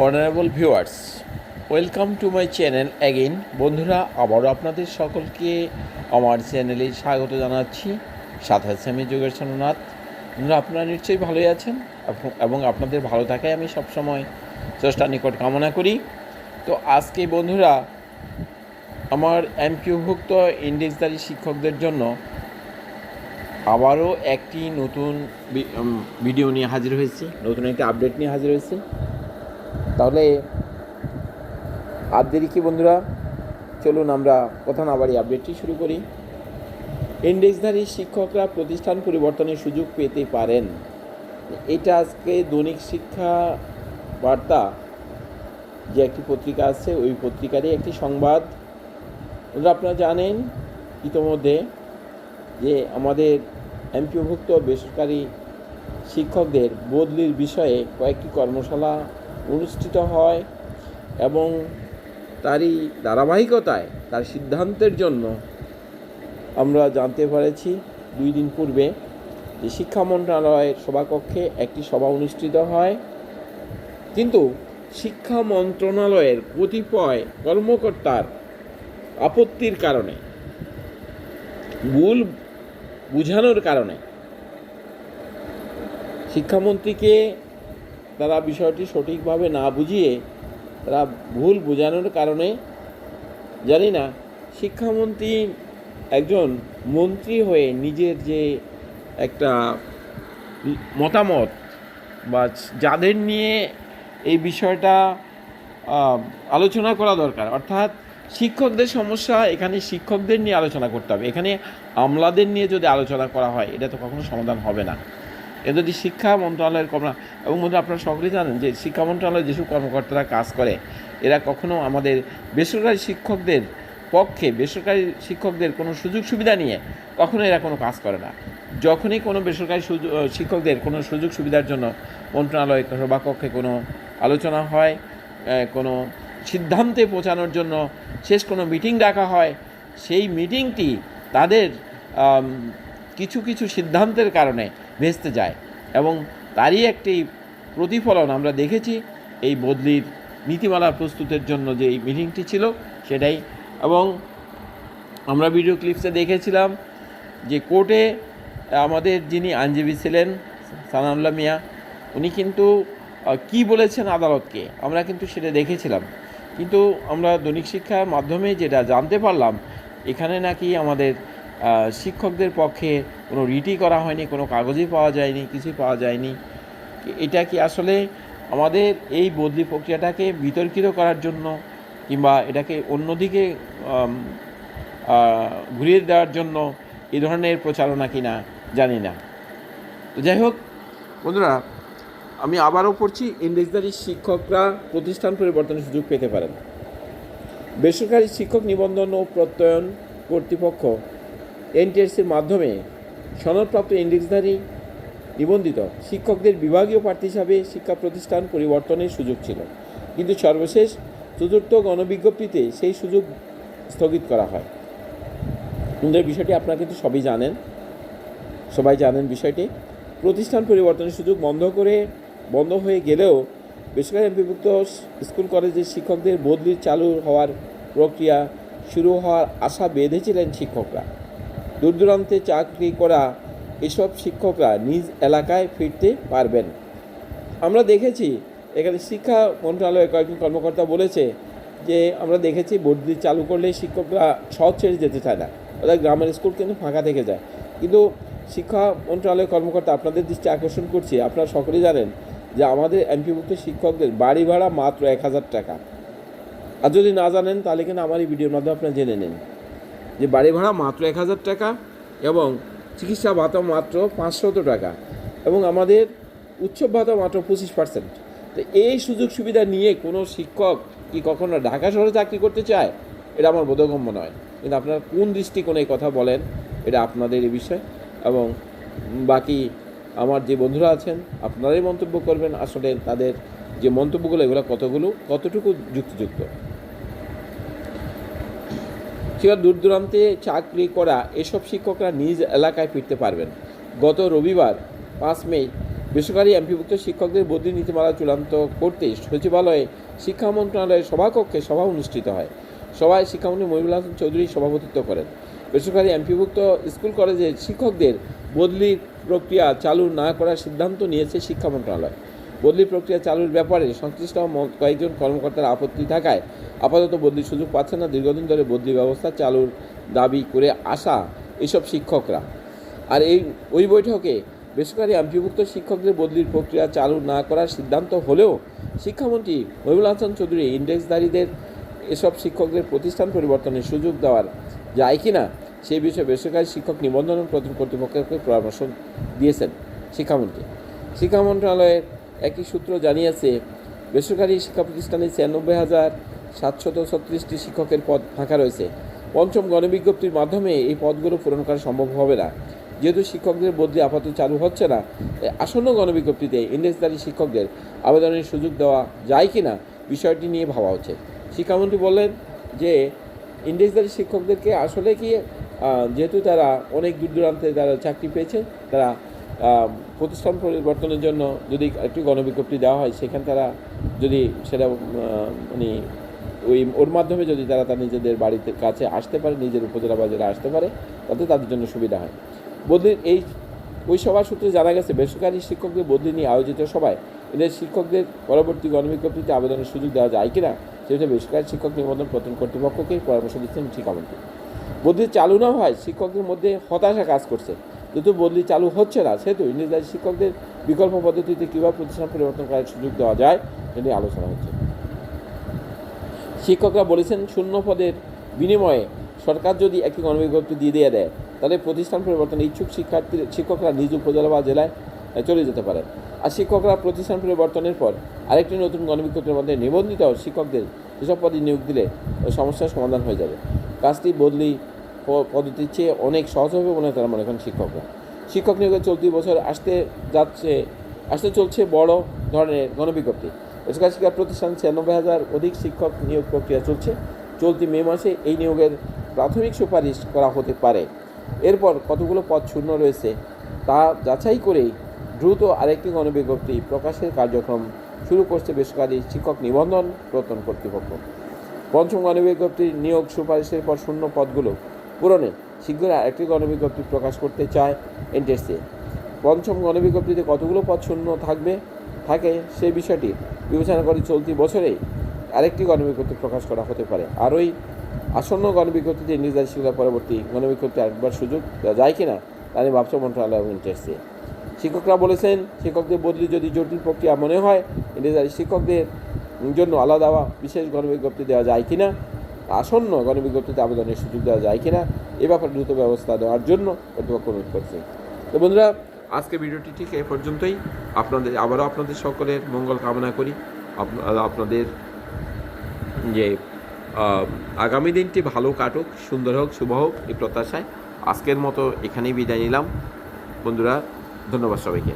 Honourable viewers, welcome to my channel again বন্ধুরা, আবারও আপনাদের সকলকে আমার চ্যানেলে স্বাগত জানাচ্ছি। সাথে আছে আমি যোগের সোমনাথ বন্ধুরা, আপনারা নিশ্চয়ই ভালোই আছেন এবং- এবং আপনাদের ভালো থাকায় আমি সবসময় চেষ্টা নিকট কামনা করি। তো আজকে বন্ধুরা, আমার এমকিউভুক্ত ইন্ডেক্সদারি শিক্ষকদের জন্য আবারও একটি নতুন ভিডিও নিয়ে হাজির হয়েছি। নতুন একটি আপডেট নিয়ে হাজির হয়েছি। তাহলে আর দেরি কি বন্ধুরা? চলুন আমরা কথা না বাড়ি আপডেটটি শুরু করি। ইন্ডেক্সধারী শিক্ষকরা প্রতিষ্ঠান পরিবর্তনের সুযোগ পেতে পারেন। এটা আজকে দৈনিক শিক্ষা বার্তা। যে একটি পত্রিকা আছে, ওই পত্রিকারই একটি সংবাদ। আপনারা জানেন ইতোমধ্যে যে আমাদের এমপিওভুক্ত বেসরকারি শিক্ষকদের বদলির বিষয়ে কয়েকটি কর্মশালা অনুষ্ঠিত হয় এবং তারই ধারাবাহিকতায়, তার সিদ্ধান্তের জন্য আমরা জানতে পেরেছি দুই দিন পূর্বে যে শিক্ষা মন্ত্রণালয়ের সভাকক্ষে একটি সভা অনুষ্ঠিত হয়। কিন্তু শিক্ষা মন্ত্রণালয়ের কতিপয় কর্মকর্তার আপত্তির কারণে, ভুল বুঝানোর কারণে শিক্ষামন্ত্রীকে তারা বিষয়টি সঠিকভাবে না বুঝিয়ে তারা ভুল বোঝানোর কারণে, জানি না, শিক্ষামন্ত্রী একজন মন্ত্রী হয়ে নিজের যে একটা মতামত বা যাদের নিয়ে এই বিষয়টা আলোচনা করা দরকার। অর্থাৎ শিক্ষকদের সমস্যা, এখানে শিক্ষকদের নিয়ে আলোচনা করতে হবে। এখানে আমলাদের নিয়ে যদি আলোচনা করা হয়, এটা তো কখনো সমাধান হবে না। এ যদি শিক্ষা মন্ত্রণালয়ের কর্মা, এবং মধ্যে আপনারা সকলেই জানেন যে শিক্ষা মন্ত্রণালয়ের যেসব কর্মকর্তারা কাজ করে, এরা কখনো আমাদের বেসরকারি শিক্ষকদের পক্ষে, বেসরকারি শিক্ষকদের কোনো সুযোগ সুবিধা নিয়ে কখনো এরা কোনো কাজ করে না। যখনই কোনো বেসরকারি শিক্ষকদের কোনো সুযোগ সুবিধার জন্য মন্ত্রণালয় সভাকক্ষে কোনো আলোচনা হয় কোনো সিদ্ধান্তে পৌঁছানোর জন্য শেষ কোনো মিটিং ডাকা হয়, সেই মিটিংটি তাদের কিছু কিছু সিদ্ধান্তের কারণে ভেস্তে যায়। এবং তারই একটি প্রতিফলন আমরা দেখেছি এই বদলির নীতিমালা প্রস্তুতের জন্য যে এই মিটিংটি ছিল সেটাই। এবং আমরা ভিডিও ক্লিপসে দেখেছিলাম যে কোর্টে আমাদের যিনি আইনজীবী ছিলেন, সানাউল্লাহ মিয়া, উনি কিন্তু কি বলেছেন আদালতকে, আমরা কিন্তু সেটা দেখেছিলাম। কিন্তু আমরা দৈনিক শিক্ষার মাধ্যমে যেটা জানতে পারলাম, এখানে নাকি আমাদের শিক্ষকদের পক্ষে কোনো রিটি করা হয়নি, কোনো কাগজই পাওয়া যায়নি, কিছুই পাওয়া যায়নি। এটা কি আসলে আমাদের এই বদলি প্রক্রিয়াটাকে বিতর্কিত করার জন্য কিংবা এটাকে অন্যদিকে ঘুরিয়ে দেওয়ার জন্য এ ধরনের প্রচারণা কিনা জানি না। তো যাই হোক, বন্ধুরা, আমি আবারও পড়ছি ইন্ডেক্সদারি শিক্ষকরা প্রতিষ্ঠান পরিবর্তনের সুযোগ পেতে পারেন। বেসরকারি শিক্ষক নিবন্ধন ও প্রত্যয়ন কর্তৃপক্ষ এনটিএসসির মাধ্যমে সনদপ্রাপ্ত ইন্ডেক্সধারী নিবন্ধিত শিক্ষকদের বিভাগীয় প্রার্থী হিসাবে শিক্ষা প্রতিষ্ঠান পরিবর্তনের সুযোগ ছিল। কিন্তু সর্বশেষ চতুর্থ গণবিজ্ঞপ্তিতে সেই সুযোগ স্থগিত করা হয়। সুন্দর বিষয়টি আপনারা কিন্তু সবই জানেন। সবাই জানেন বিষয়টি। প্রতিষ্ঠান পরিবর্তনের সুযোগ বন্ধ করে, বন্ধ হয়ে গেলেও বেসরকারি বিভক্ত স্কুল কলেজের শিক্ষকদের বদলি চালু হওয়ার প্রক্রিয়া শুরু হওয়ার আশা বেঁধেছিলেন শিক্ষকরা। দূর দূরান্তে চাকরি করা এসব শিক্ষকরা নিজ এলাকায় ফিরতে পারবেন। আমরা দেখেছি, এখানে শিক্ষা মন্ত্রণালয়ের কয়েকজন কর্মকর্তা বলেছে যে, আমরা দেখেছি বদলি চালু করলে শিক্ষকরা শহর ছেড়ে যেতে চায় না ওদের গ্রামের স্কুল কিন্তু ফাঁকা থেকে যায়। কিন্তু শিক্ষা মন্ত্রণালয়ের কর্মকর্তা আপনাদের দৃষ্টি আকর্ষণ করছি, আপনারা সকলেই জানেন যে আমাদের এমপিভুক্ত শিক্ষকদের বাড়ি ভাড়া মাত্র এক হাজার টাকা। আর যদি না জানেন, তাহলে কিন্তু আমার এই ভিডিওর মাধ্যমে আপনারা জেনে নিন। যে বাড়ি ভাড়া মাত্র এক হাজার টাকা এবং চিকিৎসা ভাতা মাত্র পাঁচশত টাকা এবং আমাদের উৎসব ভাতা মাত্র পঁচিশ পার্সেন্ট তো এই সুযোগ সুবিধা নিয়ে কোনো শিক্ষক কি কখনো ঢাকা শহরে চাকরি করতে চায়? এটা আমার বোধগম্য নয়। কিন্তু আপনারা কোন দৃষ্টিকোণে কথা বলেন, এটা আপনাদের এই বিষয়। এবং বাকি আমার যে বন্ধুরা আছেন, আপনারাই মন্তব্য করবেন। আসলে তাদের যে মন্তব্যগুলো, এগুলো কতগুলো, কতটুকু যুক্তিযুক্ত? সেটা দূর দূরান্তে চাকরি করা এসব শিক্ষকরা নিজ এলাকায় ফিরতে পারবেন। গত রবিবার, পাঁচ মে, বেসরকারি এমপিভুক্ত শিক্ষকদের বদলি নীতিমালা চূড়ান্ত করতে সচিবালয়ে শিক্ষা মন্ত্রণালয়ের সভাকক্ষে সভা অনুষ্ঠিত হয়। সভায় শিক্ষামন্ত্রী মহিবুল হাসান চৌধুরী সভাপতিত্ব করেন। বেসরকারি এমপিভুক্ত স্কুল কলেজের শিক্ষকদের বদলির প্রক্রিয়া চালু না করার সিদ্ধান্ত নিয়েছে শিক্ষা মন্ত্রণালয়। বদলি প্রক্রিয়া চালুর ব্যাপারে সংশ্লিষ্ট কয়েকজন কর্মকর্তার আপত্তি থাকায় আপাতত বদলির সুযোগ পাচ্ছে না। দীর্ঘদিন ধরে বদলি ব্যবস্থা চালুর দাবি করে আসা এসব শিক্ষকরা। আর এই, ওই বৈঠকে বেসরকারি এমপিভুক্ত শিক্ষকদের বদলির প্রক্রিয়া চালু না করার সিদ্ধান্ত হলেও শিক্ষামন্ত্রী মহিবুল হাসান চৌধুরী ইন্ডেক্সধারীদের এসব শিক্ষকদের প্রতিষ্ঠান পরিবর্তনের সুযোগ দেওয়ার যায় কি না সেই বিষয়ে বেসরকারি শিক্ষক নিবন্ধন প্রধান কর্তৃপক্ষকে পরামর্শ দিয়েছেন শিক্ষামন্ত্রী। শিক্ষা মন্ত্রণালয়ের একই সূত্র জানিয়েছে, বেসরকারি শিক্ষা প্রতিষ্ঠানে ছিয়ানব্বই হাজার সাতশত ছত্রিশটি শিক্ষকের পদ ফাঁকা রয়েছে। পঞ্চম গণবিজ্ঞপ্তির মাধ্যমে এই পদগুলো পূরণ করা সম্ভব হবে না। যেহেতু শিক্ষকদের বদলি আপাতত চালু হচ্ছে না আসন্ন গণবিজ্ঞপ্তিতে ইন্ডেক্সধারী শিক্ষকদের আবেদনের সুযোগ দেওয়া যায় কি না বিষয়টি নিয়ে ভাবা হচ্ছে। শিক্ষামন্ত্রী বললেন যে ইন্ডেক্সধারী শিক্ষকদেরকে আসলে কি যেহেতু তারা অনেক দূর দূরান্তে তারা চাকরি পেয়েছে, তারা প্রতিষ্ঠান পরিবর্তনের জন্য যদি একটি গণবিজ্ঞপ্তি দেওয়া হয়, সেখানে তারা যদি সেটা মানে ওই, ওর মাধ্যমে যদি তারা তার নিজেদের বাড়িতে কাছে আসতে পারে, নিজের উপজেলা বাজারে আসতে পারে, তাতে তাদের জন্য সুবিধা হয়। বদলির এই, ওই সভা সূত্রে জানা গেছে, বেসরকারি শিক্ষকদের বদলি নিয়ে আয়োজিত সভায় এদের শিক্ষকদের পরবর্তী গণবিজ্ঞপ্তিতে আবেদনের সুযোগ দেওয়া যায় কিনা সেটা বেসরকারি শিক্ষক নিবন্ধন প্রদান কর্তৃপক্ষকে পরামর্শ দিচ্ছেন শিক্ষামন্ত্রী বদলি চালু না হয় শিক্ষকদের মধ্যে হতাশা কাজ করছে। যেহেতু বদলি চালু হচ্ছে না। সেহেতু ইংরেজি শিক্ষকদের বিকল্প পদ্ধতিতে কীভাবে প্রতিষ্ঠান পরিবর্তন করার সুযোগ দেওয়া যায় সেটি আলোচনা হচ্ছে। শিক্ষকরা বলেছেন, শূন্য পদের বিনিময়ে সরকার যদি একটি গণবিজ্ঞপ্তি দিয়ে দিয়ে দেয়, তাহলে প্রতিষ্ঠান পরিবর্তনে ইচ্ছুক শিক্ষার্থী শিক্ষকরা নিজ উপজেলা বা জেলায় চলে যেতে পারে। আর শিক্ষকরা প্রতিষ্ঠান পরিবর্তনের পর আরেকটি নতুন গণবিজ্ঞপ্তির মধ্যে নিবন্ধিত শিক্ষকদের যেসব পদে নিয়োগ দিলে সমস্যার সমাধান হয়ে যাবে। কাজটি বদলি পদ্ধতির চেয়ে অনেক সহজ হবে বলে তারা মনে করেন শিক্ষকরা। শিক্ষক নিয়োগের চলতি বছর আসতে যাচ্ছে, আসতে চলছে বড় ধরনের গণবিজ্ঞপ্তি। বেসরকারি শিক্ষা প্রতিষ্ঠান ছিয়ানব্বই হাজার অধিক শিক্ষক নিয়োগ প্রক্রিয়া চলছে। চলতি মে মাসে এই নিয়োগের প্রাথমিক সুপারিশ করা হতে পারে। এরপর কতগুলো পদ শূন্য রয়েছে তা যাচাই করেই দ্রুত আরেকটি গণবিজ্ঞপ্তি প্রকাশের কার্যক্রম শুরু করছে বেসরকারি শিক্ষক নিবন্ধন প্রত্যন কর্তৃপক্ষ। পঞ্চম গণবিজ্ঞপ্তির নিয়োগ সুপারিশের পর শূন্য পদগুলো পূরণে শীঘ্রই আরেকটি গণবিজ্ঞপ্তি প্রকাশ করতে চায় এনটিএসসি। পঞ্চম গণবিজ্ঞপ্তিতে কতগুলো পদ শূন্য থাকবে? থাকে সেই বিষয়টি। বিবেচনা করে চলতি বছরেই আরেকটি গণবিজ্ঞপ্তি প্রকাশ করা হতে পারে। আর ওই আসন্ন গণবিজ্ঞপ্তিতে নির্ধারিত শিক্ষা পরবর্তী গণবিজ্ঞপ্তি আরেকবার সুযোগ যায় কিনা, তা নিয়ে ভাবছে মন্ত্রণালয় এবং এনটিএসসি। শিক্ষকরা বলেছেন, শিক্ষকদের বদলি যদি জটিল প্রক্রিয়া মনে হয় নির্ধারিত শিক্ষকদের জন্য আলাদা বিশেষ গণবিজ্ঞপ্তি দেওয়া যায় কিনা আসন্ন গণবিজ্ঞপ্তিতে আবেদনের সুযোগ দেওয়া যায় কিনা এ ব্যাপারে দ্রুত ব্যবস্থা দেওয়ার জন্য কর্তৃপক্ষ অনুরোধ করছে। তো বন্ধুরা আজকে ভিডিওটি ঠিক এ পর্যন্তই। আপনাদের, আবারও আপনাদের সকলের মঙ্গল কামনা করি। আপনাদের যে আগামী দিনটি ভালো কাটুক, সুন্দর হোক, শুভ হোক, এই প্রত্যাশায় আজকের মতো এখানেই বিদায় নিলাম। বন্ধুরা, ধন্যবাদ সবাইকে।